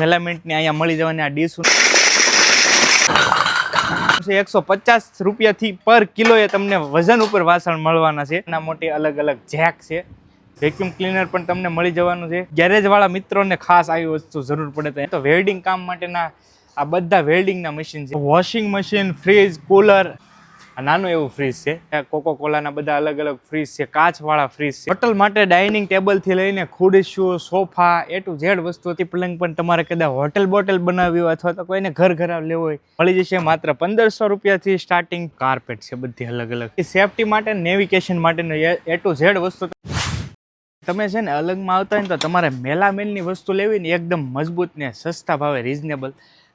મેલામેન્ટની અહીંયા મળી જવાની આ ડીશ એકસો પચાસ રૂપિયાથી પર કિલો એ તમને વજન ઉપર વાસણ મળવાના છે. એના મોટી અલગ અલગ જેક છે. વેક્યુમ ક્લીનર પણ તમને મળી જવાનું છે. ગેરેજ વાળા મિત્રોને ખાસ આવી વસ્તુ જરૂર પડે તો તો વેલ્ડિંગ કામ માટેના આ બધા વેલ્ડિંગના મશીન છે. વોશિંગ મશીન ફ્રીજ કુલર આ નાનું એવું ફ્રીજ છે. કોકો કોલાના બધા અલગ અલગ ફ્રીજ છે, કાચવાળા ફ્રીજ છે. હોટલ માટે ડાઇનિંગ ટેબલથી લઈને ખુરશીઓ સોફા એ ટુ ઝેડ હતી પલંગ પણ તમારે કદાચ હોટલ બોટલ બનાવી હોય અથવા તો કોઈને ઘર ઘરાવ લેવો હોય, મળી જશે માત્ર પંદરસો રૂપિયાથી સ્ટાર્ટિંગ કાર્પેટ છે બધી અલગ અલગ. એ સેફટી માટે નેવિગેશન માટેનું એ ટુ ઝેડ વસ્તુ તમે છે ને અલગમાં આવતા હોય તો તમારે મેલામેલની વસ્તુ લેવી ને એકદમ મજબૂત ને સસ્તા ભાવે રિઝનેબલ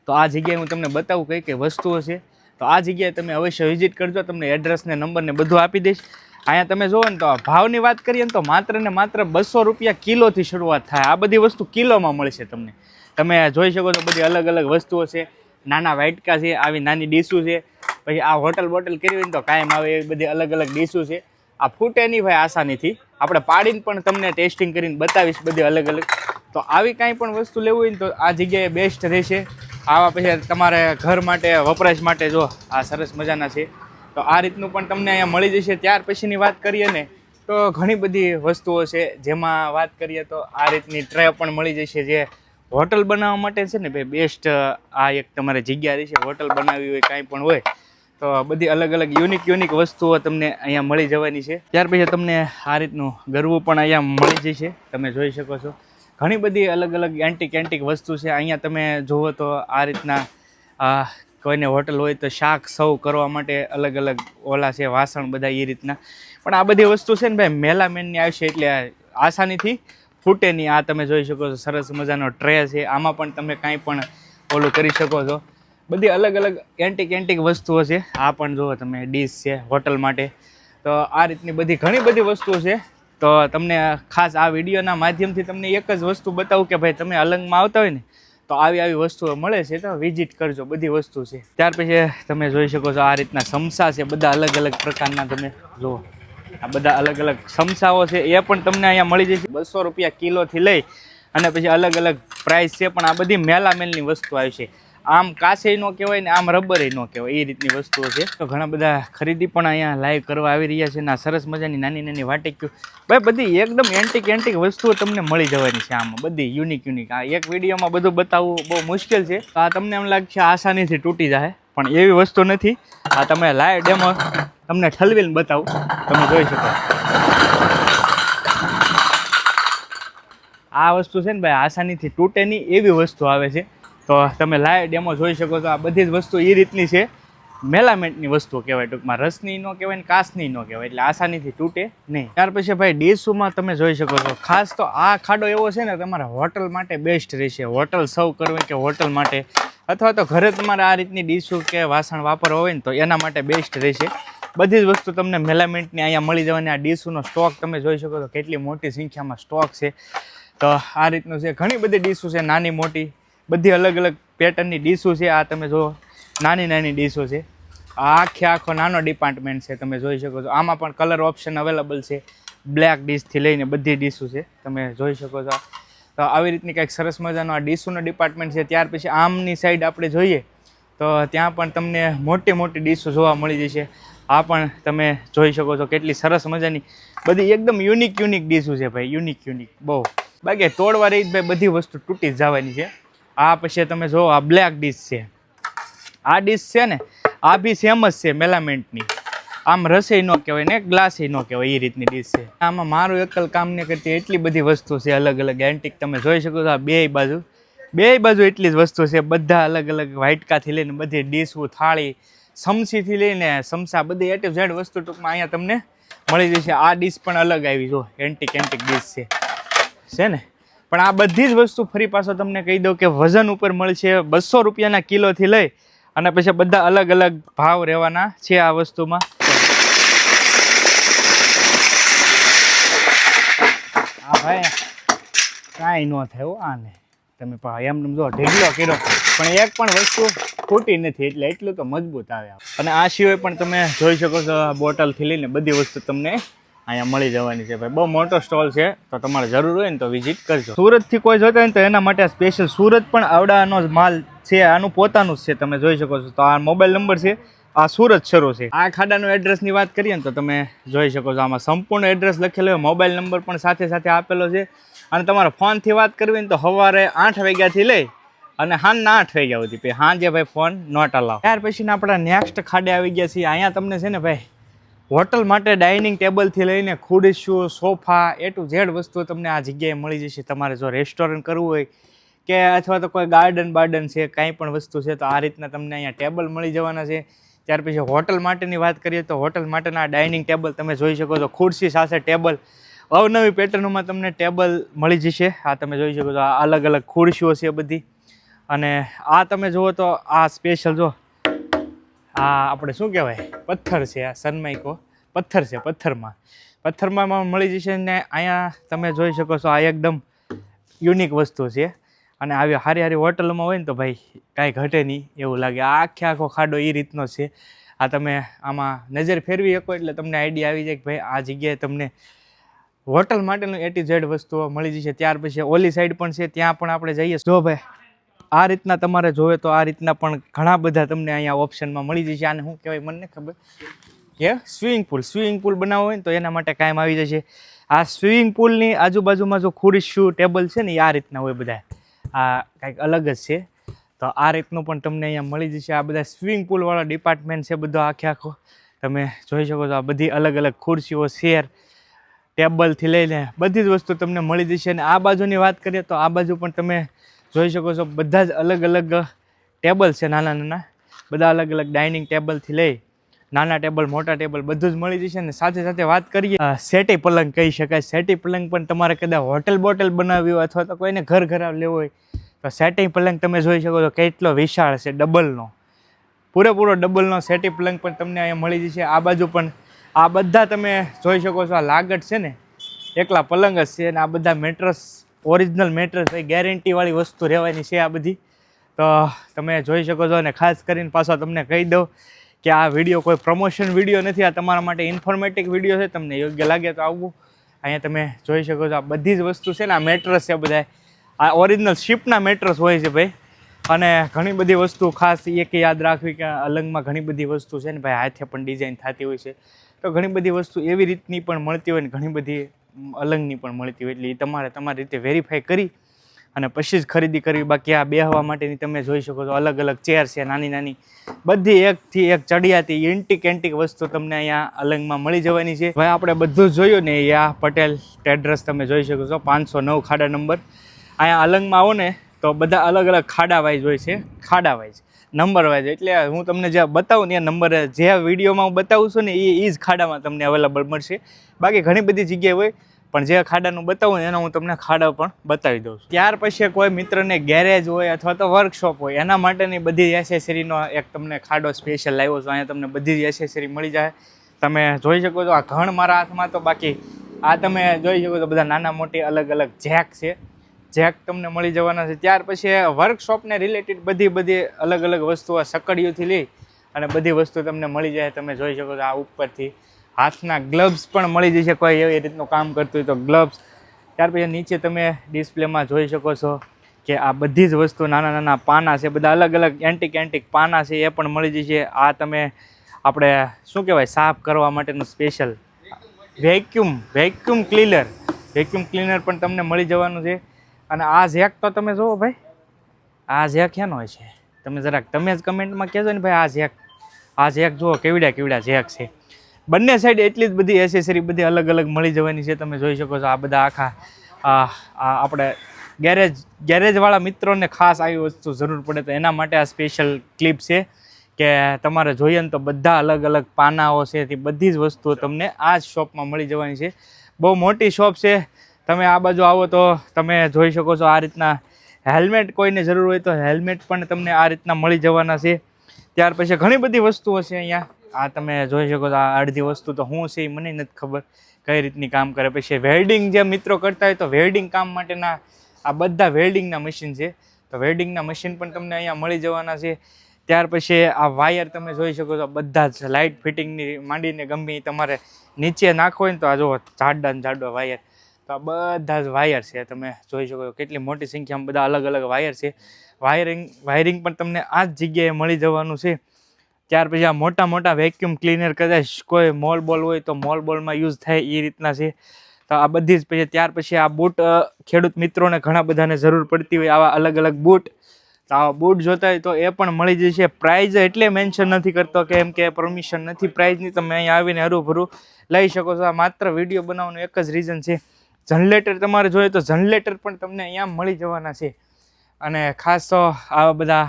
તો આ જગ્યાએ હું તમને બતાવું કઈ કઈ વસ્તુઓ છે. તો આ જગ્યાએ તમે અવશ્ય વિઝિટ કરજો. તમને એડ્રેસ ને નંબર ને બધું આપી દઈશ. અહીંયા તમે જુઓ ને તો ભાવની વાત કરીએ ને તો માત્ર ને માત્ર બસો રૂપિયા કિલોથી શરૂઆત થાય. આ બધી વસ્તુ કિલોમાં મળશે તમને. તમે જોઈ શકો છો બધી અલગ અલગ વસ્તુઓ છે. નાના વાઇટકા છે, આવી નાની ડીશું છે. પછી આ હોટલ બોટલ કરી હોય ને તો કાયમ આવે એવી બધી અલગ અલગ ડીશું છે. આ ફૂટે નહીં ભાઈ આસાનીથી. આપણે પાડીને પણ તમને ટેસ્ટિંગ કરીને બતાવીશ બધી અલગ અલગ. તો આવી કાંઈ પણ વસ્તુ લેવું હોય ને તો આ જગ્યાએ બેસ્ટ રહેશે. આવા પછી તમારે ઘર માટે, વપરાશ માટે જો આ સરસ મજાના છે. તો આ રીતનું પણ તમને અહીંયા મળી જશે. ત્યાર પછીની વાત કરીએ ને, તો ઘણી બધી વસ્તુઓ છે. જેમાં વાત કરીએ તો આ રીતની ટ્રે પણ મળી જશે જે હોટલ બનાવવા માટે છે ને, ભાઈ બેસ્ટ આ એક તમારે જગ્યા રહેશે હોટલ બનાવવી હોય, કાંઈ પણ હોય, તો બધી અલગ અલગ યુનિક યુનિક વસ્તુઓ તમને અહીંયા મળી જવાની છે. ત્યાર પછી તમને આ રીતનું ગરવું પણ અહીંયા મળી જશે. તમે જોઈ શકો છો. ઘણી બધી અલગ અલગ એન્ટિક એન્ટિક વસ્તુ છે. અહીંયા તમે જુઓ તો આ રીતના કોઈને હોટલ હોય તો શાક સર્વ કરવા માટે અલગ અલગ ઓલા છે, વાસણ બધા એ રીતના. પણ આ બધી વસ્તુ છે ને ભાઈ, મેલામેનની આવશે એટલે આસાનીથી ફૂટે નહીં. આ તમે જોઈ શકો છો, સરસ મજાનો ટ્રે છે. આમાં પણ તમે કાંઈ પણ ઓલું કરી શકો છો. બધી અલગ અલગ એન્ટિક એન્ટિક વસ્તુઓ છે. આ પણ જુઓ તમે, ડીશ છે, હોટલ માટે. તો આ રીતની બધી ઘણી બધી વસ્તુઓ છે. તો તમને ખાસ આ વિડીયોના માધ્યમથી તમને એક જ વસ્તુ બતાવું કે ભાઈ તમે અલંગમાં આવતા હોય ને, તો આવી આવી વસ્તુઓ મળે છે તો વિઝિટ કરજો, બધી વસ્તુ છે. ત્યાર પછી તમે જોઈ શકો છો આ રીતના સમસા છે, બધા અલગ અલગ પ્રકારના તમે જુઓ. આ બધા અલગ અલગ સમસાઓ છે, એ પણ તમને અહીંયા મળી જશે. બસો રૂપિયા કિલોથી લઈ અને પછી અલગ અલગ પ્રાઇસ છે, પણ આ બધી મેલામેલની વસ્તુ આવશે આમ કાસે નો કહેવાય ને આમ રબર નો કહેવાય, એ રીતની વસ્તુઓ છે. તો ઘણા બધા ખરીદી પણ અહીંયા લાઈવ કરવા આવી રહ્યા છે ને સરસ મજાની નાની નાની વાટિક્યુ. ભાઈ, બધી એકદમ એન્ટિક એન્ટિક વસ્તુઓ તમને મળી જવાની છે આમાં. બધી યુનિક યુનિક આ એક વિડીયોમાં બધું બતાવવું બહુ મુશ્કેલ છે. આ તમને એમ લાગશે આસાનીથી તૂટી જાય પણ એવી વસ્તુ નથી. આ તમે લાઈવ ડેમો તમને ઠલવીને બતાવું. તમે જોઈ શકો. આ વસ્તુ છે ને ભાઈ, આસાનીથી તૂટે નહીં એવી વસ્તુ આવે છે. તો તમે લાઈવ ડેમો જોઈ શકો છો. આ બધી જ વસ્તુ એ રીતની છે. મેલામેન્ટની વસ્તુ કહેવાય ટૂંકમાં. રસની ન કહેવાય ને કાસની ન કહેવાય. એટલે આસાનીથી તૂટે નહીં. ત્યાર પછી ભાઈ, ડીશુમાં તમે જોઈ શકો છો. ખાસ તો આ ખાડો એવો છે ને, તમારા હોટલ માટે બેસ્ટ રહેશે. હોટલ સર્વ કરવી કે હોટલ માટે? અથવા તો ઘરે તમારે આ રીતની ડીશુ કે વાસણ વાપરવા હોય ને, તો એના માટે બેસ્ટ રહેશે. બધી જ વસ્તુ તમને મેલામેન્ટની અહીંયા મળી જવાની. આ ડીશુનો સ્ટોક તમે જોઈ શકો છો. કેટલી મોટી સંખ્યામાં સ્ટોક છે. તો આ રીતનું છે. ઘણી બધી ડીશુ છે. નાની, મોટી. બધી અલગ અલગ પેટર્નની ડીશો છે. આ તમે જો નાની નાની ડીશો છે. આખે આખો નાનો ડિપાર્ટમેન્ટ છે તમે જોઈ શકો છો. આમાં પણ કલર ઓપ્શન અવેલેબલ છે. બ્લેક ડીશથી લઈને બધી ડીશો છે. તમે જોઈ શકો છો તો આવી રીતની કંઈક સરસ મજાનો આ ડીશોનો ડિપાર્ટમેન્ટ છે. ત્યાર પછી આમની સાઈડ આપણે જોઈએ, તો ત્યાં પણ તમને મોટી મોટી ડીશો જોવા મળી જશે. આ પણ તમે જોઈ શકો છો કેટલી સરસ મજાની. બધી એકદમ યુનિક યુનિક ડીશો છે ભાઈ. યુનિક યુનિક બહુ. બાકી તોડવા રહી ભાઈ બધી વસ્તુ તૂટી જવાની છે. આ પછી તમે જો આ બ્લેક ડીશ છે. આ ડીશ છે ને, આ બી સેમ જ છે મેલામેન્ટની આમ રસોઈ ન કહેવાય ને ગ્લાસી ન કહેવાય એ રીતની ડીશ છે. આમાં મારું એકલ કામ ને કરતી એટલી બધી વસ્તુ છે અલગ અલગ એન્ટિક તમે જોઈ શકો છો, આ બે બાજુ. બે બાજુ એટલી જ વસ્તુ છે, બધા અલગ અલગ વાઇટકાથી લઈને બધી ડીશો થાળી સમસીથી લઈને સમસા, બધી એ ટુ ઝેડ વસ્તુ ટૂંકમાં અહીંયા તમને મળી જશે. આ ડીશ પણ અલગ આવી જો એન્ટિક એન્ટિક ડીશ છે. છે ને? પણ આ બધી જ વસ્તુ ફરી પાછો તમને કહી દઉં કે વજન ઉપર મળશે બસો રૂપિયાના કિલોથી લઈ અને પછી બધા અલગ અલગ ભાવ રહેવાના છે આ વસ્તુમાં. હા ભાઈ, કાંઈ ન થયું આને. તમે પા એમ જો ઢેગલો કર્યો. પણ એક પણ વસ્તુ ખોટી નથી, એટલે એટલું તો મજબૂત આવે. અને આ સિવાય પણ તમે જોઈ શકો છો આ બોટલથી લઈને બધી વસ્તુ તમને અહીંયા મળી જવાની છે ભાઈ. બહુ મોટો સ્ટોલ છે, તો તમારે જરૂર હોય ને તો વિઝિટ કરજો. સુરતથી કોઈ જોતા હોય ને તો એના માટે સ્પેશિયલ સુરત પણ આવડાનો જ માલ છે, આનું પોતાનું જ છે, તમે જોઈ શકો છો. તો આ મોબાઈલ નંબર છે, આ સુરત શરૂ છે. આ ખાડાનું એડ્રેસની વાત કરીએ ને તો તમે જોઈ શકો છો, આમાં સંપૂર્ણ એડ્રેસ લખેલો હોય મોબાઈલ નંબર પણ સાથે સાથે આપેલો છે. અને તમારે ફોનથી વાત કરવી ને તો સવારે આઠ વાગ્યાથી લઈ અને હાંજના આઠ વાગ્યા સુધી. પછી હાંજે ભાઈ ફોન નોટ અલાવ ત્યાર પછી આપણા નેક્સ્ટ ખાડે આવી ગયા છીએ. અહીંયા તમને છે ને ભાઈ હોટલ માટે ડાઇનિંગ ટેબલથી લઈને ખુરશીઓ, સોફા એ ટુ ઝેડ વસ્તુઓ તમને આ જગ્યાએ મળી જશે. તમારે જો રેસ્ટોરન્ટ કરવું હોય કે અથવા તો કોઈ ગાર્ડન બાર્ડન છે, કાંઈ પણ વસ્તુ છે, તો આ રીતના તમને અહીંયા ટેબલ મળી જવાના છે. ત્યાર પછી હોટલ માટેની વાત કરીએ તો હોટલ માટેના ડાઇનિંગ ટેબલ તમે જોઈ શકો છો. ખુરશી સાથે ટેબલ, અવનવી પેટર્નોમાં તમને ટેબલ મળી જશે. આ તમે જોઈ શકો છો, આ અલગ અલગ ખુરશીઓ છે બધી. અને આ તમે જુઓ તો આ સ્પેશિયલ જો આ આપણે શું કહેવાય? પથ્થર છે આ સનમાઇકો પથ્થર છે, પથ્થરમાં. પથ્થરમાં મળી જશે ને અહીંયા તમે જોઈ શકો છો આ એકદમ યુનિક વસ્તુ છે. અને આવી હારી હારી હોટલોમાં હોય ને તો ભાઈ, કાંઈ ઘટે નહીં એવું લાગે. આખે આખો ખાડો એ રીતનો છે. આ તમે આમાં નજર ફેરવી શકો એટલે તમને આઈડિયા આવી જાય કે ભાઈ, આ જગ્યાએ તમને હોટલ માટેનું એ ઝેડ વસ્તુઓ મળી જશે. ત્યાર પછી ઓલી સાઈડ પણ છે, ત્યાં પણ આપણે જઈએ. જો ભાઈ આ રીતના તમારે જોવે તો આ રીતના પણ ઘણા બધા તમને અહીંયા ઓપ્શનમાં મળી જશે. આને શું કહેવાય મને ખબર. કે સ્વિમિંગ પુલ સ્વિમિંગ પુલ બનાવવો હોય તો એના માટે કાયમ આવી જશે. આ સ્વિમિંગ પુલની આજુબાજુમાં જો ખુરશીઓ ટેબલ છે ને આ રીતના હોય બધા. આ કંઈક અલગ જ છે. તો આ રીતનું પણ તમને અહીંયા મળી જશે. આ બધા સ્વિમિંગ પુલવાળા ડિપાર્ટમેન્ટ છે બધો આખે આખો. તમે જોઈ શકો છો આ બધી અલગ અલગ ખુરશીઓ શેર ટેબલથી લઈને બધી જ વસ્તુ તમને મળી જશે. અને આ બાજુની વાત કરીએ તો આ બાજુ પણ તમે જોઈ શકો છો, બધા જ અલગ અલગ ટેબલ છે નાના નાના. બધા અલગ અલગ ડાઇનિંગ ટેબલથી લઈ નાના ટેબલ, મોટા ટેબલ બધું જ મળી જશે અને સાથે સાથે વાત કરીએ સેટી પલંગ કહી શકાય. સેટી પલંગ પણ તમારે કદાચ હોટેલ બોટલ બનાવવી હોય અથવા તો કોઈને ઘર ઘરાવ લેવો હોય, તો સેટી પલંગ તમે જોઈ શકો છો કેટલો વિશાળ છે ડબલનો. પૂરેપૂરો ડબલનો સેટી પલંગ પણ તમને અહીંયા મળી જશે. આ બાજુ પણ આ બધા તમે જોઈ શકો છો, આ લાગટ છે ને, એકલા પલંગ જ છે અને આ બધા મેટ્રસ ઓરિજિનલ મેટ્રસ ભાઈ ગેરંટીવાળી વસ્તુ રહેવાની છે આ બધી. તો તમે જોઈ શકો છો અને ખાસ કરીને પાછો તમને કહી દઉં કે આ વીડિયો કોઈ પ્રમોશન વીડિયો નથી, આ તમારા માટે ઇન્ફોર્મેટિવ વીડિયો છે, તમને યોગ્ય લાગે તો આવવું. અહીંયા તમે જોઈ શકો છો આ બધી જ વસ્તુ છે ને, આ મેટ્રસ છે બધા આ ઓરિજિનલ શિપના મેટ્રસ હોય છે ભાઈ. અને ઘણી બધી વસ્તુ ખાસ એ કે યાદ રાખવી કે અલંગમાં ઘણી બધી વસ્તુ છે ને ભાઈ, હાથે પણ ડિઝાઇન થતી હોય છે. તો ઘણી બધી વસ્તુ એવી રીતની પણ મળતી હોય ને ઘણી બધી અલંગની પણ મળતી હોય એટલે એ તમારે તમારી રીતે વેરીફાઈ કરી અને પછી જ ખરીદી કરવી. બાકી આ બેહવા માટેની તમે જોઈ શકો છો અલગ અલગ ચેર છે, નાની નાની. બધી એકથી એક ચડિયાતી એન્ટિક એન્ટિક વસ્તુ તમને અહીંયા અલંગમાં મળી જવાની છે. ભાઈ આપણે બધું જોયું ને યા પટેલ ટેડ્રસ તમે જોઈ શકો છો, પાંચસો નવ ખાડા નંબર. અહીંયા અલંગમાં આવો ને તો બધા અલગ અલગ ખાડા વાઇઝ હોય છે, ખાડા વાઇઝ. નંબર વાઇઝ એટલે હું તમને જે બતાવું ને નંબર જે વિડીયોમાં હું બતાવું છું ને એ એ જ ખાડામાં તમને અવેલેબલ મળશે. બાકી ઘણી બધી જગ્યાએ હોય, પણ જે ખાડાનું બતાવું ને એનો હું તમને ખાડા પણ બતાવી દઉં છું. ત્યાર પછી કોઈ મિત્રને ગેરેજ હોય અથવા તો વર્કશોપ હોય, એના માટેની બધી એસેસરીનો એક તમને ખાડો સ્પેશિયલ લાવ્યો છું. અહીંયા તમને બધી જ એસેસરી મળી જાય. તમે જોઈ શકો છો આ ઘણ મારા હાથમાં તો બાકી આ તમે જોઈ શકો છો બધા નાના મોટી અલગ અલગ જેક છે. જેક તમને મળી જવાના છે. ત્યાર પછી વર્કશોપને રિલેટેડ બધી બધી અલગ અલગ વસ્તુઓ સકડીઓથી લઈ અને બધી વસ્તુ તમને મળી જાય તમે જોઈ શકો છો આ ઉપરથી હાથના ગ્લવ્સ પણ મળી જશે કોઈ એવી રીતનું કામ કરતું હોય તો ગ્લવ્સ ત્યાર પછી નીચે તમે ડિસ્પ્લેમાં જોઈ શકો છો કે આ બધી જ વસ્તુ નાના નાના પાના છે. બધા અલગ અલગ એન્ટિક એન્ટિક પાના છે. એ પણ મળી જશે. આ તમે આપણે શું કહેવાય? સાફ કરવા માટેનું special vacuum vacuum cleaner vacuum cleaner પણ તમને મળી જવાનું છે. અને આ ઝેક તો તમે જુઓ ભાઈ. આ ઝેક હોય છે? તમે જરાક, તમે જ કમેન્ટમાં કહેજો ને ભાઈ આ ઝેક. આ ઝેક જુઓ કેવડા કેવડા ઝેક છે. બંને સાઈડ એટલી જ બધી એસેસરી બધી અલગ અલગ મળી જવાની છે. તમે જોઈ શકો છો આ બધા આખા, આ આપણે ગેરેજ ગેરેજવાળા મિત્રોને ખાસ આવી વસ્તુ જરૂર પડે તો એના માટે આ સ્પેશિયલ ક્લિપ છે કે તમારે જોઈએ ને તો બધા અલગ અલગ પાનાઓ છે, તે બધી જ વસ્તુઓ તમને આ જ શોપમાં મળી જવાની છે. બહુ મોટી શોપ છે. તમે આ બાજુ આવો તો તમે જોઈ શકો છો આ રીતના હેલ્મેટ કોઈને જરૂર હોય તો હેલ્મેટ પણ તમને આ રીતના મળી જવાના છે. ત્યાર પછી ઘણી બધી વસ્તુઓ છે અહીંયા. આ તમે જોઈ શકો છો, આ અડધી વસ્તુ તો શું છે એ મને નથી ખબર કઈ રીતની કામ કરે. પછી વેલ્ડિંગ જે મિત્રો કરતા હોય તો વેલ્ડિંગ કામ માટેના આ બધા વેલ્ડિંગના મશીન છે. તો વેલ્ડિંગના મશીન પણ તમને અહીંયા મળી જવાના છે. ત્યાર પછી આ વાયર તમે જોઈ શકો છો, બધા જ લાઇટ ફિટિંગની માંડીને ગમે તમારે નીચે નાખો હોય ને તો આ જુઓ, જાડા ને જાડો વાયર તો આ બધા જ વાયર છે, તમે જોઈ શકો કેટલી મોટી સંખ્યામાં બધા અલગ અલગ વાયર છે. વાયરિંગ વાયરિંગ પણ તમને આ જ જગ્યાએ મળી જવાનું છે. ત્યાર પછી આ મોટા મોટા વેક્યુમ ક્લીનર કદાચ કોઈ મોલ બોલ હોય તો મોલ બોલમાં યુઝ થાય એ રીતના છે. તો આ બધી જ પછી ત્યાર પછી આ બૂટ ખેડૂત મિત્રોને ઘણા બધાને જરૂર પડતી હોય આવા અલગ અલગ બૂટ તો આવા બૂટ જોતા હોય તો એ પણ મળી જશે. પ્રાઇઝ એટલે મેન્શન નથી કરતો કે એમ કે પરમિશન નથી. પ્રાઇઝની તમે અહીંયા આવીને હરુભરું લઈ શકો છો. આ માત્ર વીડિયો બનાવવાનું એક જ રીઝન છે. જનરેટર તમારે જોઈએ તો જનરેટર પણ તમને અહીંયા મળી જવાના છે. અને ખાસ તો આવા બધા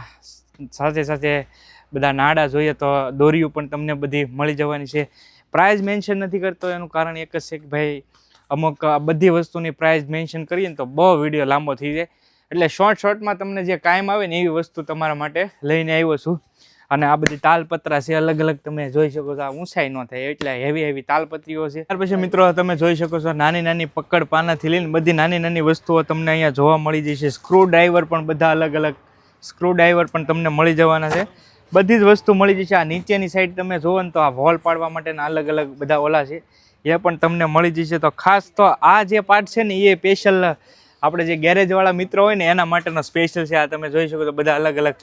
સાથે સાથે બધા નાડા જોઈએ તો દોરીઓ પણ તમને બધી મળી જવાની છે. પ્રાઇઝ મેન્શન નથી કરતો, એનું કારણ એક જ છે કે ભાઈ, અમુક બધી વસ્તુની પ્રાઇઝ મેન્શન કરીએ ને તો બહુ વીડિયો લાંબો થઈ જાય. એટલે શોર્ટ શોર્ટમાં તમને જે કાયમ આવે ને એવી વસ્તુ તમારા માટે લઈને આવ્યો છું. અને આ બધી તાલપત્રા છે, અલગ અલગ તમે જોઈ શકો છો. આ ઊંચાઈ ન થાય, એટલે હેવી હેવી તાલપત્રીઓ છે. ત્યાર પછી મિત્રો, તમે જોઈ શકો છો, નાની નાની પકડ પાનાથી લઈને બધી નાની નાની વસ્તુઓ તમને અહીંયા જોવા મળી જશે. સ્ક્રૂ ડ્રાઈવર પણ બધા અલગ અલગ સ્ક્રૂ ડ્રાઈવર પણ તમને મળી જવાના છે. બધી જ વસ્તુ મળી જશે. આ નીચેની સાઈડ તમે જોવો ને તો આ વોલ પાડવા માટેના અલગ અલગ બધા ઓલા છે. એ પણ તમને મળી જશે. તો ખાસ તો આ જે પાર્ટ છે ને, એ સ્પેશિયલ આપણે જે ગેરેજવાળા મિત્રો હોય ને, એના માટેનો સ્પેશિયલ છે. આ તમે જોઈ શકો તો બધા અલગ અલગ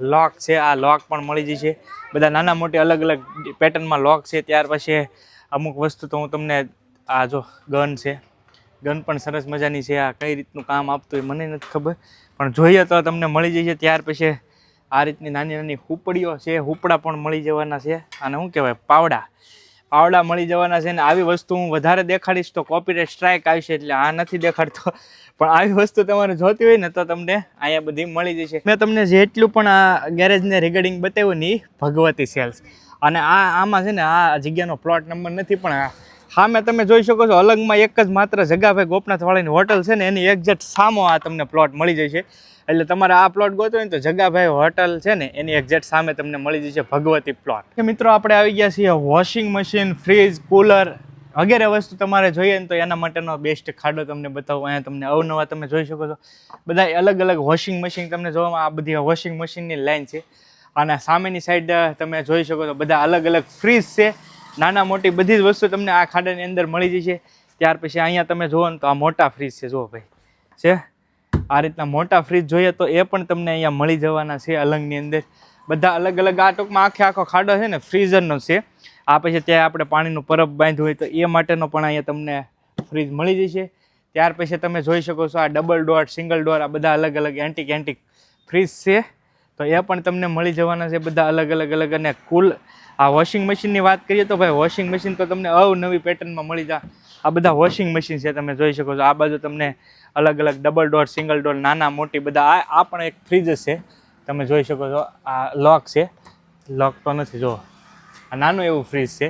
લોક છે, આ લોક પણ મળી જશે બધા નાના મોટી અલગ અલગ પેટર્નમાં લોક છે, ત્યાર પછી અમુક વસ્તુ તો હું તમને આ જો ગન છે, ગન પણ સરસ મજાની છે, આ કઈ રીતનું કામ આપતું હોય મને નથી ખબર. પણ જોઈએ તો તમને મળી જશે, ત્યાર પછી આ રીતની નાની નાની હુપડીઓ છે, હુપડા પણ મળી જવાના છે. અને શું કહેવાય? પાવડા. પાવડા મળી જવાના છે ને આવી વસ્તુ હું વધારે દેખાડીશ તો કોપીરાઇટ સ્ટ્રાઇક આવશે એટલે આ નથી દેખાડતો. પણ આવી વસ્તુ તમારે જોતી હોય ને તો તમને અહીંયા બધી મળી જશે. મેં તમને જેટલું પણ આ ગેરેજને રિગાર્ડિંગ બતાવ્યું ને ભગવતી સેલ્સ અને આ આમાં છે ને આ જગ્યાનો પ્લોટ નંબર નથી, પણ હા, મેં તમે જોઈ શકો છો, અલગમાં એક જ માત્ર જગાભાઈ ગોપનાથવાળાની હોટલ છે ને એની એક્ઝેક્ટ સામો આ તમને પ્લોટ મળી જશે. એટલે તમારે આ પ્લોટ ગોતો હોય ને તો જગાભાઈ હોટલ છે ને, એની એક્ઝેક્ટ સામે તમને મળી જશે ભગવતી પ્લોટ મિત્રો, આપણે આવી ગયા છીએ વોશિંગ મશીન ફ્રીજ કુલર વગેરે વસ્તુ તમારે જોઈએ ને તો એના માટેનો બેસ્ટ ખાડો તમને બતાવું. અહીંયા તમને અવનવા તમે જોઈ શકો છો. બધા અલગ અલગ વોશિંગ મશીન તમને જોવામાં આ બધી વોશિંગ મશીનની લાઈન છે. અને સામેની સાઈડ તમે જોઈ શકો છો બધા અલગ અલગ ફ્રીજ છે. નાના મોટી બધી જ વસ્તુ તમને આ ખાડાની અંદર મળી જશે. ત્યાર પછી અહીંયા તમે જુઓ ને તો આ મોટા ફ્રીજ છે, જુઓ ભાઈ. છે? આ રીતના મોટા ફ્રીજ જોઈએ તો એ પણ તમને અહીંયા મળી જવાના છે અલંગની અંદર. બધા અલગ અલગ આ ટૂંકમાં આખે આખો ખાડો છે ને ફ્રીઝરનો છે. આ પછી ત્યાં આપણે પાણીનું પરબ બાંધ્યું હોય તો એ માટેનો પણ અહીંયા તમને ફ્રીજ મળી જશે. ત્યાર પછી તમે જોઈ શકો છો આ ડબલ ડોર સિંગલ ડોર આ બધા અલગ અલગ એન્ટિક એન્ટિક ફ્રીજ છે. તો એ પણ તમને મળી જવાના છે બધા અલગ અલગ અલગ અને કુલ આ વોશિંગ મશીનની વાત કરીએ તો ભાઈ વોશિંગ મશીન તો તમને અવનવી પેટર્નમાં મળી જા. આ બધા વોશિંગ મશીન છે, તમે જોઈ શકો છો. આ બાજુ તમને અલગ અલગ ડબલ ડોર સિંગલ ડોર નાના, મોટી બધા, આ આ પણ એક ફ્રીજ છે. તમે જોઈ શકો છો, આ લોક છે. લોક તો નથી જો આ નાનું એવું ફ્રીજ છે.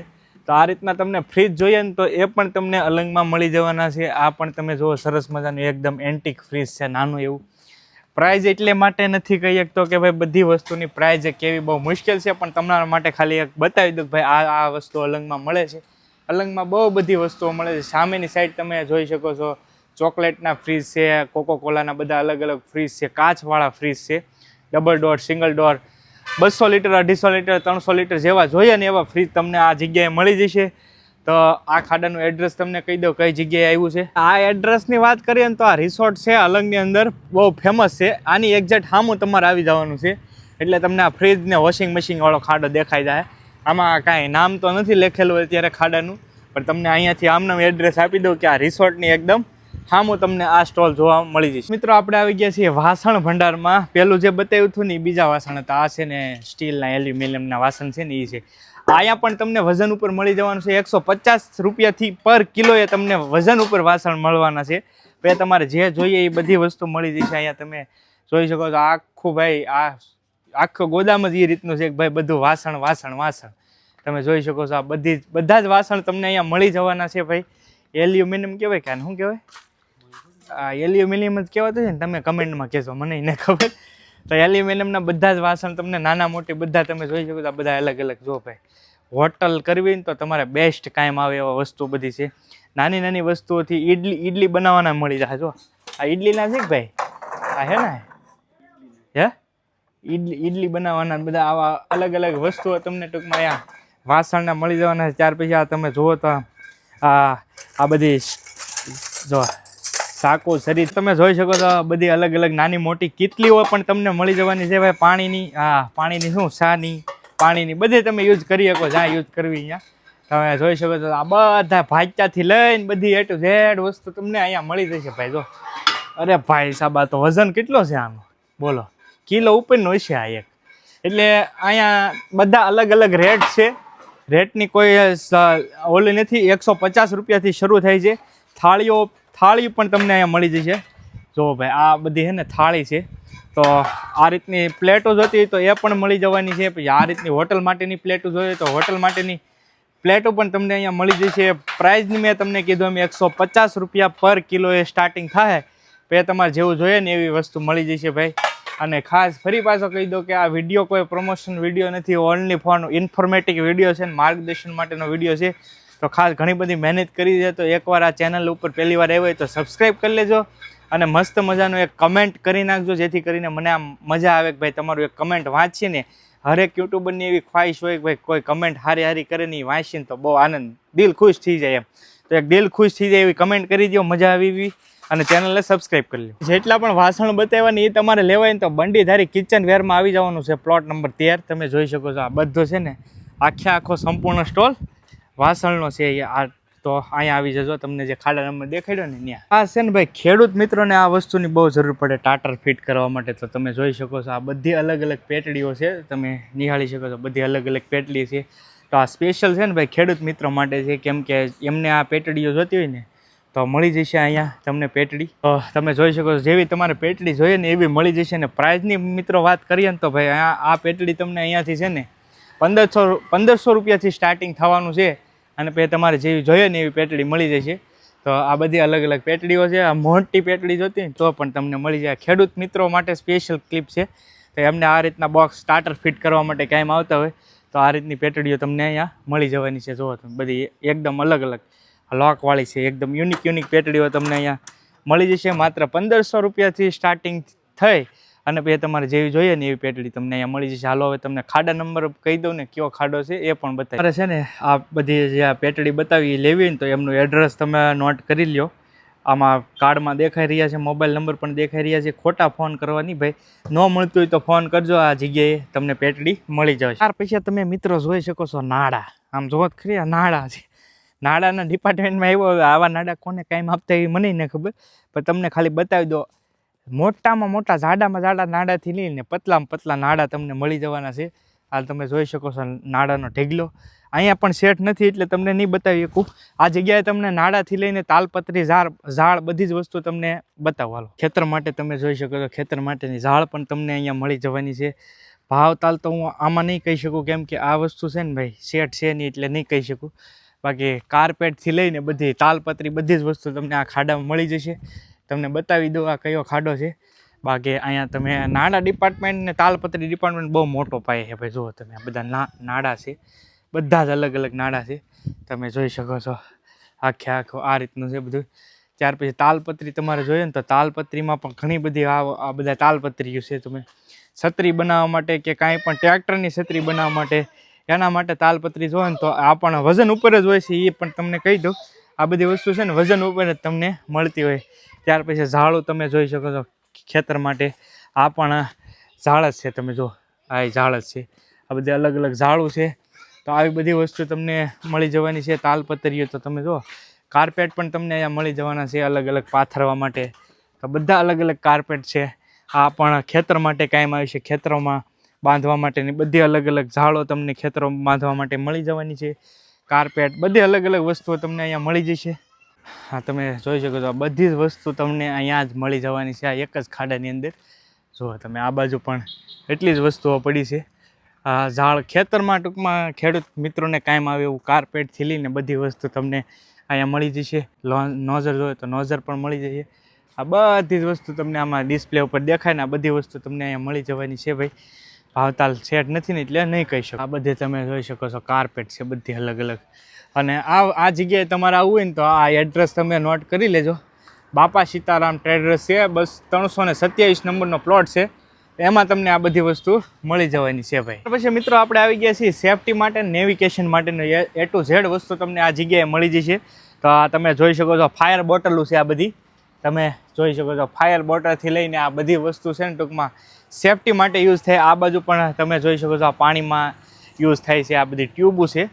તો આ રીતના તમને ફ્રીજ જોઈએ ને તો એ પણ તમને અલંગમાં મળી જવાના છે. આ પણ તમે જુઓ, સરસ મજાનું એકદમ એન્ટિક ફ્રીજ છે, નાનું એવું. પ્રાઇઝ એટલે માટે નથી કહી શકતો કે ભાઈ બધી વસ્તુની પ્રાઇઝ કેવી બહુ મુશ્કેલ છે, પણ તમારા માટે ખાલી એક બતાવી દઉં ભાઈ આ આ વસ્તુ અલંગમાં મળે છે. અલંગમાં બહુ બધી વસ્તુઓ મળે છે. સામેની સાઈડ તમે જોઈ શકો છો, ચોકલેટના ફ્રીજ છે કોકો કોલાના બધા અલગ અલગ ફ્રીજ છે, કાચવાળા ફ્રીજ છે ડબલ ડોર સિંગલ ડોર બસો લીટર, અઢીસો લીટર, ત્રણસો લીટર જેવા જોઈએ ને એવા ફ્રીજ તમને આ જગ્યાએ મળી જશે. તો આ ખાડાનું એડ્રેસ તમને કહી દઉં કઈ જગ્યાએ આવ્યું છે. આ એડ્રેસની વાત કરીએ ને તો આ રિસોર્ટ છે, અલંગની અંદર બહુ ફેમસ છે. આની એક્ઝેક્ટ સામું તમારે આવી જવાનું છે. એટલે તમને આ ફ્રીજ ને વોશિંગ મશીનવાળો ખાડો દેખાઈ જાય. આમાં કાંઈ નામ તો નથી લખેલું અત્યારે ખાડાનું, પણ તમને અહીંયાથી આમનામ એડ્રેસ આપી દઉં કે આ રિસોર્ટની એકદમ સામું તમને આ સ્ટોલ જોવા મળી જશે. મિત્રો, આપણે આવી ગયા છીએ વાસણ ભંડારમાં. પેલું જે બતાવ્યું હતું ને એ બીજા વાસણ હતા. આ છે ને સ્ટીલના એલ્યુમિનિયમના વાસણ છે ને એ છે. અહીંયા પણ તમને વજન ઉપર મળી જવાનું છે. એકસો પચાસ રૂપિયાથી પર કિલોએ તમને વજન ઉપર વાસણ મળવાના છે. પછી તમારે જે જોઈએ એ બધી વસ્તુ મળી જશે. અહીંયા તમે જોઈ શકો છો. આખું ભાઈ આ આખો ગોદામ જ એ રીતનું છે કે ભાઈ બધું વાસણ વાસણ વાસણ. તમે જોઈ શકો છો આ બધી બધા જ વાસણ તમને અહીંયા મળી જવાના છે ભાઈ. એલ્યુમિનિયમ કહેવાય કે શું કહેવાય? આ એલ્યુમિનિયમ જ કહેવાતું છે ને, તમે કમેન્ટમાં કહેશો મને એને ખબર. તો એલ્યુમિનિયમના બધા જ વાસણ તમને નાના મોટી બધા તમે જોઈ શકો છો બધા અલગ અલગ જો ભાઈ. હોટલ કરવી ને તો તમારે બેસ્ટ કાયમ આવે એવા વસ્તુ બધી છે. નાની નાની વસ્તુઓથી ઈડલી ઈડલી બનાવવાના મળી જાય, જો. આ ઈડલીના છે ભાઈ? આ હે ને? હે? ઈડલી ઈડલી બનાવવાના બધા આવા અલગ અલગ વસ્તુઓ તમને ટૂંકમાં અહીંયા વાસણના મળી જવાના ત્યાર પછી આ તમે જુઓ તો આ આ બધી જો સાકો શરીર, તમે જોઈ શકો તો બધી અલગ અલગ નાની મોટી કિટલીઓ પણ તમને મળી જવાની છે. ભાઈ પાણીની હા પાણીની શું? શાની પાણીની બધી તમે યુઝ કરી શકો જ્યાં યુઝ કરવી અહીંયા તમે જોઈ શકો છો આ બધા ભાગ્યાથી લઈને બધી એ ટુ ઝેડ વસ્તુ તમને અહીંયા મળી જશે ભાઈ, જો. અરે ભાઈ સાબા તો વજન કેટલો છે આનો? બોલો. કિલો ઉપરનો છે આ એક. એટલે અહીંયા બધા અલગ અલગ રેટ છે. રેટની કોઈ ઓલી નથી. એકસો પચાસ રૂપિયાથી શરૂ થાય છે. થાળીઓ, થાળી પણ તમને અહીંયા મળી જશે. જો ભાઈ, આ બધી છે ને થાળી છે. તો આ રીતની પ્લેટો જોતી તો એ પણ મળી જવાની છે. પછી આ રીતની હોટલ માટેની પ્લેટો જોઈએ, તો હોટલ માટેની પ્લેટો પણ તમને અહીંયા મળી જશે. પ્રાઇઝની મેં તમને કીધું એમ એકસો પચાસ રૂપિયા પર કિલો એ સ્ટાર્ટિંગ થાય. એ તમારે જેવું જોઈએ ને એવી વસ્તુ મળી જશે ભાઈ. અને ખાસ ફરી પાછો કહી દો કે આ વીડિયો કોઈ પ્રમોશન વીડિયો નથી ઓનલી ફોન ઇન્ફોર્મેટિવ વીડિયો છે અને માર્ગદર્શન માટેનો વીડિયો છે. તો ખાસ ઘણી બધી મહેનત કરી છે. તો એકવાર આ ચેનલ ઉપર પહેલી વાર આવ્યો હોય તો સબસ્ક્રાઈબ કરી લેજો અને મસ્ત મજાનું એક કમેન્ટ કરી નાખજો, જેથી કરીને મને આમ મજા આવે કે ભાઈ તમારું એક કમેન્ટ વાંચીએ ને હરેક યુટ્યુબરની એવી ખ્વાહિશ હોય કે ભાઈ કોઈ કમેન્ટ હારી હારી કરે નહીં વાંચીને તો બહુ આનંદ, દિલ ખુશ થઈ જાય એમ. તો એક દિલ ખુશ થઈ જાય એવી કમેન્ટ કરી દો મજા આવી એવી. અને ચેનલને સબસ્ક્રાઇબ કરી લો જેટલા પણ વાસણ બતાવ્યા ને એ તમારે લેવાય ને તો બંડીધારી કિચન વેરમાં આવી જવાનું છે પ્લોટ નંબર તેર. તમે જોઈ શકો છો આ બધો છે ને આખે આખો સંપૂર્ણ સ્ટોલ વાસણનો છે આ તો અહીંયા આવી જજો, તમને જે ખાડા નંબર દેખાડ્યો ને ત્યાં. આ છે ને ભાઈ, ખેડૂત મિત્રોને આ વસ્તુની બહુ જરૂર પડે ટાટર ફિટ કરવા માટે. તો તમે જોઈ શકો છો આ બધી અલગ અલગ પેટડીઓ છે. તમે નિહાળી શકો છો બધી અલગ અલગ પેટલી છે. તો આ સ્પેશિયલ છે ને ભાઈ ખેડૂત મિત્રો માટે છે. કેમ કે એમને આ પેટડીઓ જોતી હોય ને તો મળી જશે અહીંયા તમને પેટડી. તમે જોઈ શકો જેવી તમારે પેટડી જોઈએ ને એવી મળી જશે ને પ્રાઇઝની મિત્રો વાત કરીએ ને તો ભાઈ, આ આ પેટડી તમને અહીંયાથી છે ને પંદરસો પંદરસો રૂપિયાથી સ્ટાર્ટિંગ થવાનું છે અને પછી તમારે જેવી જોઈએ ને એવી પેટડી મળી જશે. તો આ બધી અલગ અલગ પેટડીઓ છે, આ મોટી પેટડી જોતી ને, તો પણ તમને મળી જાય. ખેડૂત મિત્રો માટે સ્પેશિયલ ક્લિપ છે. તો એમને આ રીતના બોક્સ સ્ટાર્ટર ફિટ કરવા માટે કાંઈ આવતા હોય, તો આ રીતની પેટડીઓ તમને અહીંયા મળી જવાની છે. જોવો તમે બધી એકદમ અલગ અલગ. લોકવાળી છે, એકદમ યુનિક યુનિક પેટડીઓ તમને અહીંયા મળી જશે. માત્ર પંદરસો રૂપિયાથી સ્ટાર્ટિંગ થઈ અને પછી તમારે જેવી જોઈએ ને એવી પેટડી તમને અહીંયા મળી જશે. હાલો, હવે તમને ખાડા નંબર કહી દઉં ને કયો ખાડો છે એ પણ બતાવી છે ને આ બધી જે આ પેટડી બતાવી લેવી ને તો એમનું એડ્રેસ તમે નોટ કરી લ્યો. આમાં કાર્ડમાં દેખાઈ રહ્યા છે મોબાઈલ નંબર પણ દેખાઈ રહ્યા છે. ખોટા ફોન કરવાની ભાઈ. ન મળતું હોય તો ફોન કરજો, આ જગ્યાએ તમને પેટડી મળી જશે. ત્યાર પછી તમે મિત્રો જોઈ શકો છો, નાળા. આમ જોવો ખરી નાડા છે. નાડાના ડિપાર્ટમેન્ટમાં આવ્યો આવા નાડા કોને કાંઈ આપતા એ મને ન ખબર. પણ તમને ખાલી બતાવી દો, મોટામાં મોટા જાડામાં જાડા નાડાથી લઈને પતલામાં પતલા નાડા તમને મળી જવાના છે. આ તમે જોઈ શકો છો નાડાનો ઢેગલો. અહીંયા પણ સેટ નથી એટલે તમને નહીં બતાવી શકું. આ જગ્યાએ તમને નાડાથી લઈને તાલપત્રી, ઝાડ ઝાડ બધી જ વસ્તુ તમને બતાવવાનો ખેતર માટે તમે જોઈ શકો છો, ખેતર માટેની ઝાડ પણ તમને અહીંયા મળી જવાની છે. ભાવ તાલ તો હું આમાં નહીં કહી શકું કેમ કે આ વસ્તુ છે ને ભાઈ સેટ છે નહીં એટલે નહીં કહી શકું. બાકી કાર્પેટથી લઈને બધી તાલપત્રી, બધી જ વસ્તુ તમને આ ખાડામાં મળી જશે. તમને બતાવી દઉં આ કયો ખાડો છે. બાકી અહીંયા તમે નાડા ડિપાર્ટમેન્ટ ને તાલપત્રી ડિપાર્ટમેન્ટ બહુ મોટો પાયે છે ભાઈ. જુઓ તમે, આ બધા નાડા છે. બધા જ અલગ અલગ નાડા છે. તમે જોઈ શકો છો, આખે આખું આ રીતનું છે બધું. ત્યાર પછી તાલપત્રી તમારે જોઈએ ને તો તાલપત્રીમાં પણ ઘણી બધી આ બધા તાલપત્રીઓ છે. તમે છત્રી બનાવવા માટે કે કાંઈ પણ, ટ્રેક્ટરની છત્રી બનાવવા માટે એના માટે તાલપત્રી જોઈએ ને તો આ પણ વજન ઉપર જ હોય છે એ પણ તમને કહી દઉં, આ બધી વસ્તુ છે ને વજન ઉપર જ તમને મળતી હોય. ત્યાર પછી ઝાડું તમે જોઈ શકો છો, ખેતર માટે આ પણ ઝાડ જ છે, તમે જો, આ ઝાડ જ છે. આ બધી અલગ અલગ ઝાડું છે. તો આવી બધી વસ્તુ તમને મળી જવાની છે, તાલપત્રીઓ તો તમે જો કાર્પેટ પણ તમને અહીંયા મળી જવાના છે, અલગ અલગ પાથરવા માટે. તો બધા અલગ અલગ કાર્પેટ છે. આ પણ ખેતર માટે કાયમ આવી છે, ખેતરોમાં બાંધવા માટેની બધી અલગ અલગ ઝાડો તમને ખેતરો બાંધવા માટે મળી જવાની છે. કાર્પેટ બધી અલગ અલગ વસ્તુઓ તમને અહીંયા મળી જશે. હા, તમે જોઈ શકો છો બધી જ વસ્તુ તમને અહીંયા જ મળી જવાની છે, આ એક જ ખાડાની અંદર. જુઓ તમે આ બાજુ પણ એટલી જ વસ્તુઓ પડી છે. આ ઝાડ ખેતરમાં ટૂંકમાં ખેડૂત મિત્રોને કાયમ આવે એવું કાર્પેટથી લઈને બધી વસ્તુ તમને અહીંયા મળી જશે. નોઝર જોઈએ તો નોઝર પણ મળી જશે. આ બધી જ વસ્તુ તમને આમાં ડિસ્પ્લે ઉપર દેખાય ને આ બધી વસ્તુ તમને અહીંયા મળી જવાની છે ભાઈ. ભાવતાલ સેટ નથી ને એટલે નહીં કહી શકો. આ બધે તમે જોઈ શકો છો કાર્પેટ છે, બધી અલગ અલગ. અને આ આ જગ્યાએ તમારે આવવું હોય ને તો આ એડ્રેસ તમે નોટ કરી લેજો. બાપા સીતારામ ટ્રેડર્સ છે, બસ ત્રણસો ને સત્યાવીસ નંબરનો પ્લોટ છે. એમાં તમને આ બધી વસ્તુ મળી જવાની છે ભાઈ. પછી મિત્રો આપણે આવી ગયા છીએ સેફટી માટે નેવિગેશન માટેનો એ ટુ ઝેડ વસ્તુ તમને આ જગ્યાએ મળી જશે. તો આ તમે જોઈ શકો છો ફાયર બોટલું છે આ બધી. તમે જોઈ શકો છો ફાયર બોટલથી લઈને આ બધી વસ્તુ છે ને ટૂંકમાં સેફટી માટે યુઝ થાય. આ બાજુ પણ તમે જોઈ શકો છો આ પાણીમાં યુઝ થાય છે. આ બધી ટ્યુબો છે.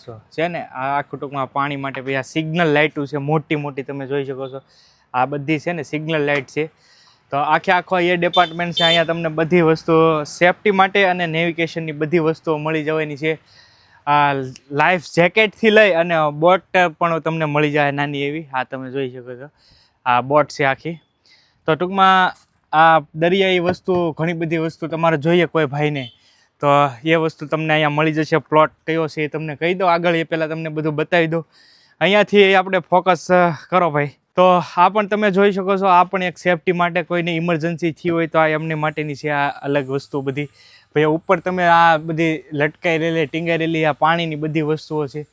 સો છે ને? આ આખું ટૂંકમાં પાણી માટે પછી આ સિગ્નલ લાઇટો છે. મોટી મોટી તમે જોઈ શકો છો. આ બધી છે ને સિગ્નલ લાઇટ છે. તો આખે આખો એ ડિપાર્ટમેન્ટ છે. અહીંયા તમને બધી વસ્તુઓ સેફટી માટે અને નેવિગેશનની બધી વસ્તુઓ મળી જવાની છે. આ લાઈફ જેકેટથી લઈ અને બોટ પણ તમને મળી જાય નાની એવી. આ તમે જોઈ શકો છો. આ બોટ છે આખી. તો ટૂંકમાં આ દરિયાઈ વસ્તુ, ઘણી બધી વસ્તુ તમારે જોઈએ કોઈ ભાઈને, તો એ વસ્તુ તમને અહીંયા મળી જશે પ્લોટ કયો છે એ તમને કહી દો. આગળ એ પહેલાં તમને બધું બતાવી દો અહીંયાથી આપણે ફોકસ કરો ભાઈ. તો આ પણ તમે જોઈ શકો છો, આ પણ એક સેફટી માટે કોઈને ઇમરજન્સી થઈ હોય તો આ એમને માટેની છે આ અલગ વસ્તુ બધી. ભાઈ ઉપર તમે આ બધી લટકાઈ રહેલી ટીંગાઈ રહેલી આ પાણીની બધી વસ્તુઓ છે.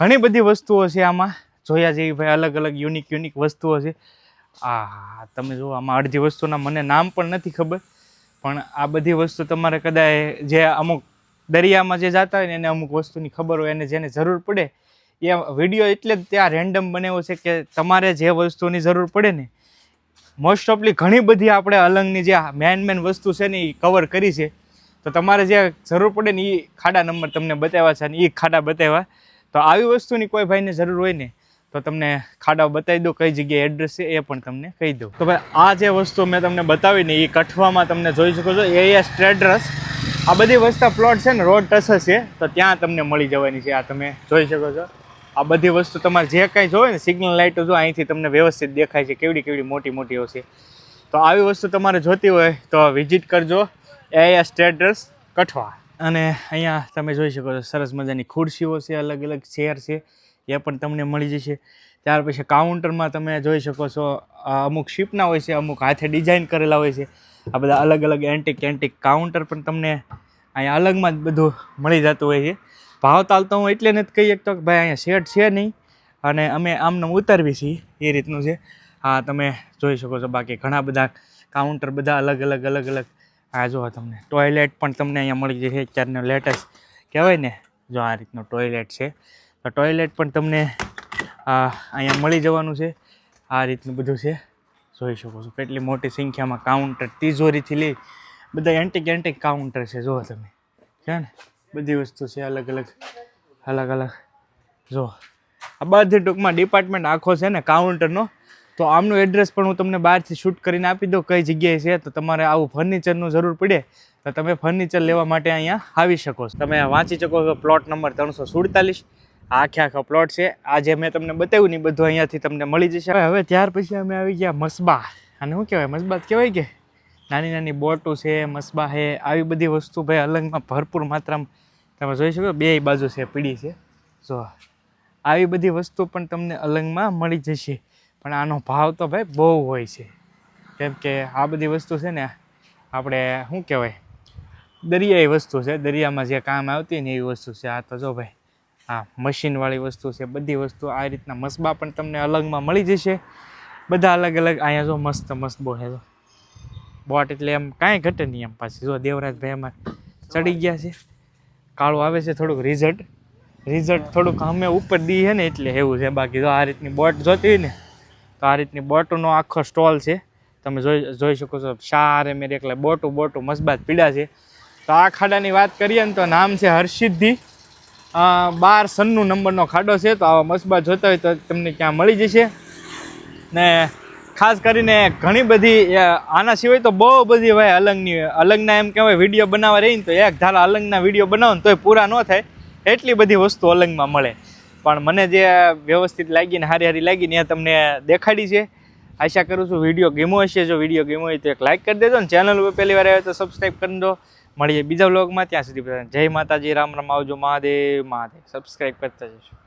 ઘણી બધી વસ્તુઓ છે આમાં. જોયા જેવી ભાઈ અલગ અલગ યુનિક યુનિક વસ્તુઓ છે. આ તમે જો આમાં અડધી વસ્તુના મને નામ પણ નથી ખબર, પણ આ બધી વસ્તુ તમારે કદાચ જે અમુક દરિયામાં જે જતા હોય ને એને અમુક વસ્તુની ખબર હોય, એને જેને જરૂર પડે, એ વીડિયો એટલે જ ત્યાં રેન્ડમ બનાવ્યો છે કે તમારે જે વસ્તુની જરૂર પડે ને મોસ્ટ ઓફલી ઘણી બધી આપણે અલંગની જે મેન મેન વસ્તુ છે ને એ કવર કરી છે. તો તમારે જે જરૂર પડે ને એ ખાડા નંબર તમને બતાવ્યા છે અને એ ખાડા બતાવ્યા. તો આવી વસ્તુની કોઈ ભાઈને જરૂર હોય ને તો તમને ખાડા બતાવી દો કઈ જગ્યાએ એડ્રેસ છે એ પણ તમને કહી દઉં. તો ભાઈ, આ જે વસ્તુ મેં તમને બતાવી ને એ કઠવામાં તમને જોઈ શકો છો, એ ટ્રેડર્સ આ બધી વસ્તુ પ્લોટ છે ને રોડ ટસ છે, તો ત્યાં તમને મળી જવાની છે, આ તમે જોઈ શકો છો. આ બધી વસ્તુ તમારે જે કાંઈ જોવે ને સિગ્નલ લાઇટો જો, અહીંથી તમને વ્યવસ્થિત દેખાય છે, કેવડી કેવડી મોટી મોટી હશે તો આવી વસ્તુ તમારે જોતી હોય, તો વિઝિટ કરજો એએસ ટ્રેડર્સ કઠવા. અને અહીંયા તમે જોઈ શકો છો, સરસ મજાની ખુરશીઓ છે, અલગ અલગ ચેર છે. એ પણ તમને મળી જશે. ત્યાર પછી કાઉન્ટરમાં તમે જોઈ શકો છો અમુક શિપના હોય છે, અમુક હાથે ડિઝાઇન કરેલા હોય છે. આ બધા અલગ અલગ એન્ટિક એન્ટિક કાઉન્ટર પણ તમને અહીંયા અલગમાં જ બધું મળી જતું હોય છે. ભાવ તાલ હું એટલે નથી કહી શકતો કે ભાઈ અહીંયા શેડ છે નહીં, અને અમે આમને ઉતારવી છીએ એ રીતનું છે. હા, તમે જોઈ શકો છો બાકી ઘણા બધા કાઉન્ટર બધા અલગ અલગ અલગ અલગ. આ જો તમને, ટોયલેટ પણ તમને અહીંયા મળી જશે. અત્યારનો લેટેસ્ટ કહેવાય ને, જો આ રીતનું ટોયલેટ છે. ટોયલેટ પણ તમને અહીંયા મળી જવાનું છે. આ રીતનું બધું છે. જોઈ શકો છો કેટલી મોટી સંખ્યામાં કાઉન્ટર તિજોરીથી લઈ બધા એન્ટિક એન્ટિક કાઉન્ટર છે. જુઓ તમે. છે ને? બધી વસ્તુ છે અલગ અલગ અલગ અલગ. જો આ બધી ટૂંકમાં ડિપાર્ટમેન્ટ આખો છે ને કાઉન્ટરનો તો આમનું એડ્રેસ પણ હું તમને બહારથી શૂટ કરીને આપી દઉં. કઈ જગ્યાએ છે તો તમારે આવું ફર્નિચરનું જરૂર પડે તો તમે ફર્નિચર લેવા માટે અહીંયા આવી શકો છો. તમે વાંચી શકો છો. પ્લોટ નંબર ત્રણસો સુડતાલીસ. આખે આખો પ્લોટ છે. આ જે મેં તમને બતાવ્યું ને બધું અહીંયાથી તમને મળી જશે. હવે ત્યાર પછી અમે આવી ગયા મસબા. અને શું કહેવાય? મસબા કહેવાય કે? નાની નાની બોટો છે, મસબા છે. આવી બધી વસ્તુ ભાઈ અલંગમાં ભરપૂર માત્રામાં તમે જોઈ શકો બે બાજુ છે પીડી છે. જો, આવી બધી વસ્તુ પણ તમને અલંગમાં મળી જશે. પણ આનો ભાવ તો ભાઈ બહુ હોય છે. કેમ કે આ બધી વસ્તુ છે ને, આપણે શું કહેવાય? દરિયાઈ વસ્તુ છે. દરિયામાં જે કામ આવતી ને એવી વસ્તુ છે. આ તો જો ભાઈ હા મશીનવાળી વસ્તુ છે, બધી વસ્તુ આ રીતના મસબા પણ તમને અલગમાં મળી જશે. બધા અલગ અલગ, અહીંયા જો મસ્ત મસ્ત બોહે જો. બોટ એટલે એમ કાંઈ ઘટે નહીં એમ પાછી. જો દેવરાજભાઈ અમારે ચડી ગયા છે. કાળું આવે છે થોડુંક રિઝલ્ટ રિઝલ્ટ થોડુંક અમે ઉપર દઈએ ને એટલે એવું છે. બાકી જો આ રીતની બોટ જોતી હોય ને, તો આ રીતની બોટનો આખો સ્ટોલ છે. તમે જોઈ જોઈ શકો છો સારે મેરે એટલે બોટું બોટું મસબાત પીડા છે. તો આ ખાડાની વાત કરીએ ને તો નામ છે હર્ષિદ્ધિ બાર સનનું નંબરનો ખાડો છે, તો આવા મસબા જોતા હોય તો તમને ક્યાં મળી જશે. ને ખાસ કરીને ઘણી બધી આના સિવાય તો બહુ બધી ભાઈ અલંગની, અલંગના એમ કહેવાય, વીડિયો બનાવવા રહીને તો એક ધારા અલંગના વીડિયો બનાવો ને તોય પૂરા ન થાય. એટલી બધી વસ્તુ અલંગમાં મળે. પણ મને જે વ્યવસ્થિત લાગી ને હારી હારી લાગી ને એ તમને દેખાડી છે. આશા કરું છું વીડિયો ગેમો હશે. જો વીડિયો ગેમો હોય તો એક લાઇક કરી દેજો ને. ચેનલ ઉપર પહેલી વાર આવે તો સબસ્ક્રાઈબ કરી દો. મળીએ બીજા વ્લોગમાં. ત્યાં સુધી જય માતાજી, રામ રામ આવજો, મહાદેવ મહાદેવ. સબસ્ક્રાઈબ કરતા જશો